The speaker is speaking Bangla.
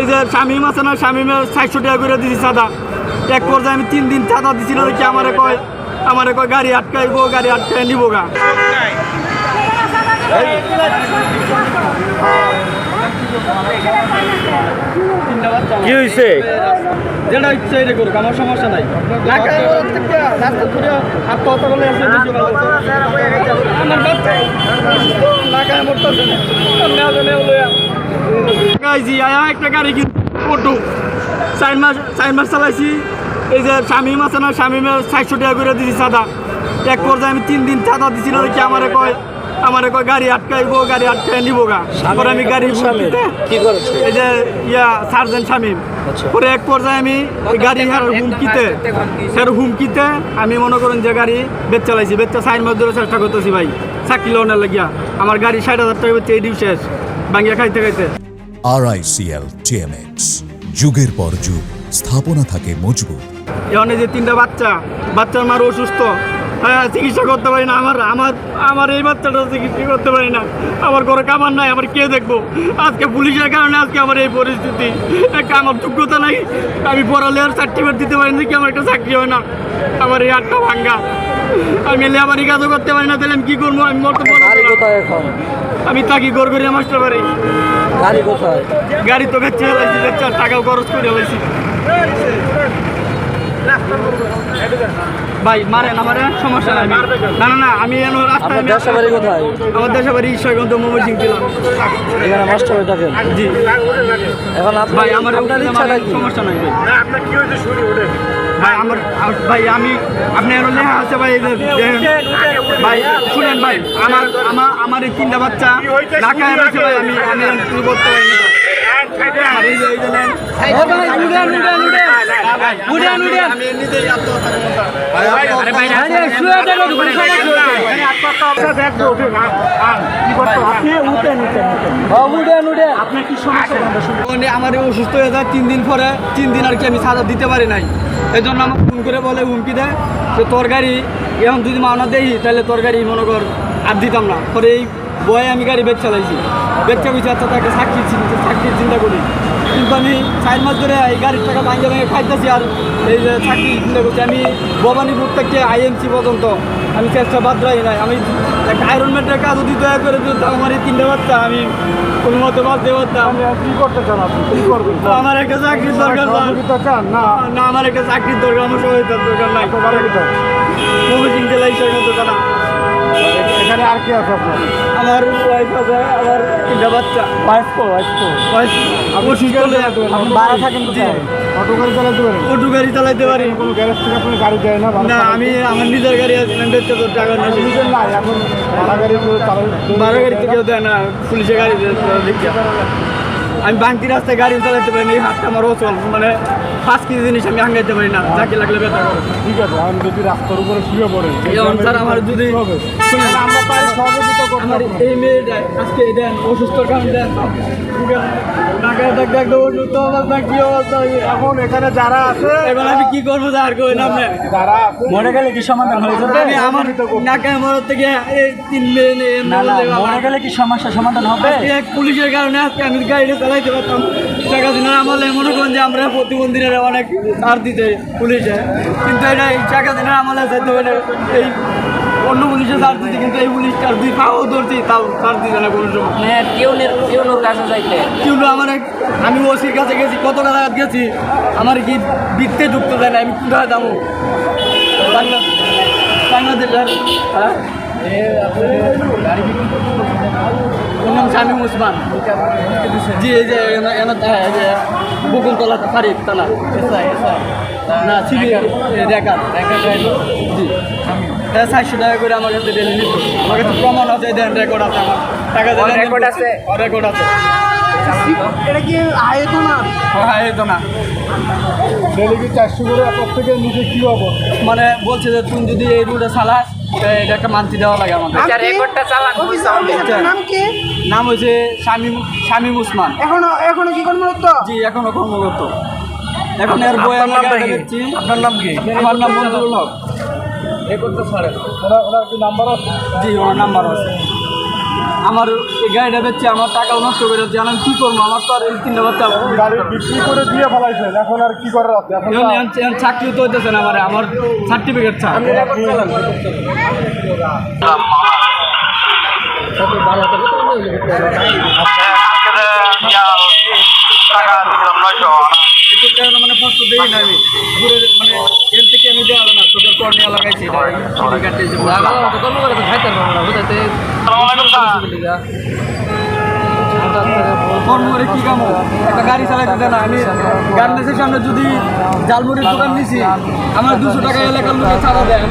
এই যে শামিম আছে না শামিমের চারশো টাকা করে দিছি চাঁদা। এক পর্যায়ে আমি তিন দিন চাঁদা দিছিল দেখি আমারে কয় আমারে কয় গাড়ি আটকাইবো গাড়ি আটকাই নিব গা। কি হয়েছে যেটা ইচ্ছে এটা করুক আমার সমস্যা নাই। রাস্তা ঘুরে। আমার বাচ্চা না। গাইছি, আয়া একটা গাড়ি কিন্তু অটো। চার মাস চার মাস চালাইছি। এই যে আছে না চারশো টাকা করে দিছি চাঁদা। এক পর্যায়ে আমি তিন দিন চাঁদা দিছিল দেখি আমারে কয় আমারে কয় গাড়ি আটকাইবো গাড়ি আটকাই নিবো গা। পরে আমি গাড়ি কি করেছে? এই যে ইয়া সার্জেন্ট শামিম। আচ্ছা। পরে এক পর্যায়ে আমি গাড়ি হার হুমকিতে স্যার হুমকিতে আমি মনে করেন যে গাড়ি বেচ চালাইছি। বেচটা সাইন মাস ধরে চেষ্টা করতেছি ভাই। চাকরি লোনের লাগিয়া আমার গাড়ি ষাট হাজার টাকা শেষ। ভাঙ্গিয়া খাইতে খাইতে। আরআইসিএল টিএমএক্স যুগের পর যুগ স্থাপনা থাকে মজবুত। এখন যে তিনটা বাচ্চা বাচ্চার মার অসুস্থ। হ্যাঁ চিকিৎসা করতে পারি না আমার আমার আমার এই বাচ্চাটা চিকিৎসা করতে পারি না। আমার ঘরে কামার নাই আমার কে দেখব? আজকে পুলিশের কারণে আজকে আমার এই পরিস্থিতি। একটা আমার যোগ্যতা নাই আমি পড়ালেখার সার্টিফিকেট দিতে পারি না কি আমার একটা চাকরি হয় না? আমার এই আটটা ভাঙ্গা। আমি লেবারি কাজও করতে পারি না তাহলে আমি কি করব? আমি মরতে পারব। কোথায় এখন। আমি থাকি গড়গড়িয়া মাস্টার বাড়ি। গাড়ি কোথায়? গাড়ি তো বেচে ফেলাইছি বেচে টাকাও খরচ করে ফেলাইছি ভাই মারেন আমার সমস্যা নাই। না না না আমি এনো রাস্তায় আপনার দেশে বাড়ি কোথায়? আমার দেশে বাড়ি ঈশ্বরগঞ্জ সিং ছিলাম এখানে মাস্টার হয়ে থাকেন? জি। এখন আপনার ভাই আমার আপনার ইচ্ছাটা কি সমস্যা নাই ভাই। ভাই আমার ভাই আমি আপনি এনো লেখা আছে ভাই। ভাই শুনেন ভাই আমার আমার আমার এই তিনটা বাচ্চা ঢাকায় রয়েছে ভাই আমি আমি কিছু করতে পারি মানে আমার অসুস্থ হয়ে যায় তিন দিন পরে তিন দিন আর কি আমি সাজা দিতে পারি নাই এই জন্য আমাকে ফোন করে বলে, হুমকি দেয় যে তরকারি এখন যদি মাওনা দেই, তাহলে তরকারি মনে কর আর দিতাম না। পরে এই বয়ে আমি গাড়ি বেচ চালাইছি বেচ চালাইছি আচ্ছা তাকে সাক্ষী চিন্তা সাক্ষীর চিন্তা করি। কিন্তু আমি চার মাস ধরে এই গাড়ির টাকা ভাঙে ভেঙে খাইতেছি আর এই যে চাকরি চিন্তা করছি। আমি ভবানীপুর থেকে আইএমসি পর্যন্ত। আমি চেষ্টা বাদ রাখি নাই। আমি একটা আয়রন ম্যাটের কাজ যদি দয়া করে দিত আমার এই তিনটে বাচ্চা আমি কোনো মতে বাদ দিয়ে পারতাম কি করতে চান আপনি? কি করবেন? আমার একটা চাকরির দরকার না। না। আমার একটা চাকরির দরকার আমার সহায়তার দরকার নাই? মমিটিং জেলায় জানা এখানে আর কি আছে আপনার? আমার ওয়াইফ আছে আমার তিনটা বাচ্চা। ওয়াইফ তো ওয়াইফ তো। ওয়াইফ অসুস্থ হলে আপনি ভাড়া থাকেন কোথায়? অটো গাড়ি চালাতে পারেন? অটো গাড়ি চালাইতে পারি। কোনো গ্যারেজ থেকে আপনি গাড়ি দেয় না না আমি আমার নিজের গাড়ি আছে বেচতে তো টাকা না নিজের নাই এখন ভাড়া গাড়ি বারো গাড়ি তো কেউ দেয় না পুলিশের গাড়ি দেয়, তো দেখি। আমি বাংতি রাস্তায় গাড়ি চালাতে পারি না এই হাতটা আমার অচল। মানে পাঁচ কেজি জিনিস আমি হাঙ্গাইতে পারি না যাকে লাগলে ব্যথা করে। ঠিক আছে আমি যদি রাস্তার উপরে শুয়ে পড়ে যেমন স্যার আমার যদি শুনেন আমরা তাই সহযোগিতা করব আমার এই মেয়েটা আজকে দেন অসুস্থ কারণ দেন। ঢাকায় থাকতে একদম অসুস্থ অবস্থা কি অবস্থা? এখন এখানে যারা আছে এখন আমি কি করব আর কই না আপনি? যারা মরে গেলে কি সমাধান হয়ে যাবে আমার ঢাকায় মরত থেকে এই তিন মেয়ে নিয়ে না না মরে গেলে কি সমস্যা সমাধান হবে? এক পুলিশের কারণে আজকে আমি গাড়িটা চালাইতে পারতাম। টাকা দিনের আমলে মনে করেন যে আমরা প্রতিবন্ধীরা অনেক ছাড় দিতে পুলিশে কিন্তু এটা এই টাকা দিনের আমলে যাইতে হলে এই অন্য পুলিশে ছাড় দিতে কিন্তু এই পুলিশ পুলিশটার দুই পাও ধরছি তাও ছাড় দিতে না কোনো সময়। হ্যাঁ টিউনের টিউনের কাছে যাইতে? আমার এক আমি ওসির কাছে গেছি কত টাকা গেছি আমার কি বৃত্তে ঢুকতে দেয় না আমি কোথায় যাব? বাংলা- বাংলাদেশের হ্যাঁ? ওর নাম শামীম উসমান জি এই যে বকুলতলা ফারিদ তালা। না সিবি রেকার জি। হ্যাঁ চারশো টাকা করে আমার কাছে ডেলি নিত। আমার কাছে প্রমাণ আছে দেন রেকর্ড আছে আমার। টাকা রেকর্ড আছে? রেকর্ড আছে। এটা কি আয়ত না না ডেলি কি চারশো করে কি হব মানে বলছে যে তুমি যদি এই রুটে চালাস এটা একটা মান্তি দেওয়া লাগে আমাদের। আচ্ছা রেকর্ডটা চালান। নাম কি? নাম হয়েছে শামিম শামিম উসমান। এখনও এখনও কি করব তো জি এখনও কর্মরত। এখন এর বই আমি নামটা গাড়িতে কি? দেখছি। আপনার নাম কি? আমার নাম মঞ্জুরুল হক। ওনার ওনার কি নাম্বার আছে? জি ওনার নাম্বার আছে। আমার এই গাড়িটা বেচছে আমার টাকা নষ্ট করে দিচ্ছে। আমি কী করব? আমার তো আর এই তিনটা বাচ্চা গাড়ি বিক্রি করে দিয়ে ফেলাইছেন এখন আর কি করার আছে? চাকরি তো হইতেছে না আমার আমার সার্টিফিকেট ছাড় মানে ফসল দেই না আমি। ঘুরে মানে এর থেকে আমি দেওয়া হবে না চোখের কর্নিয়া লাগাইছি ছবি কাটতে যে ফোন করে কি কামো? একটা গাড়ি চালাইতে দেয় না আমি গার্মেন্টসের সামনে যদি জালমুড়ির দোকান নিছি আমার দুশো টাকা এলাকার লোকে ছাড়া দেয়।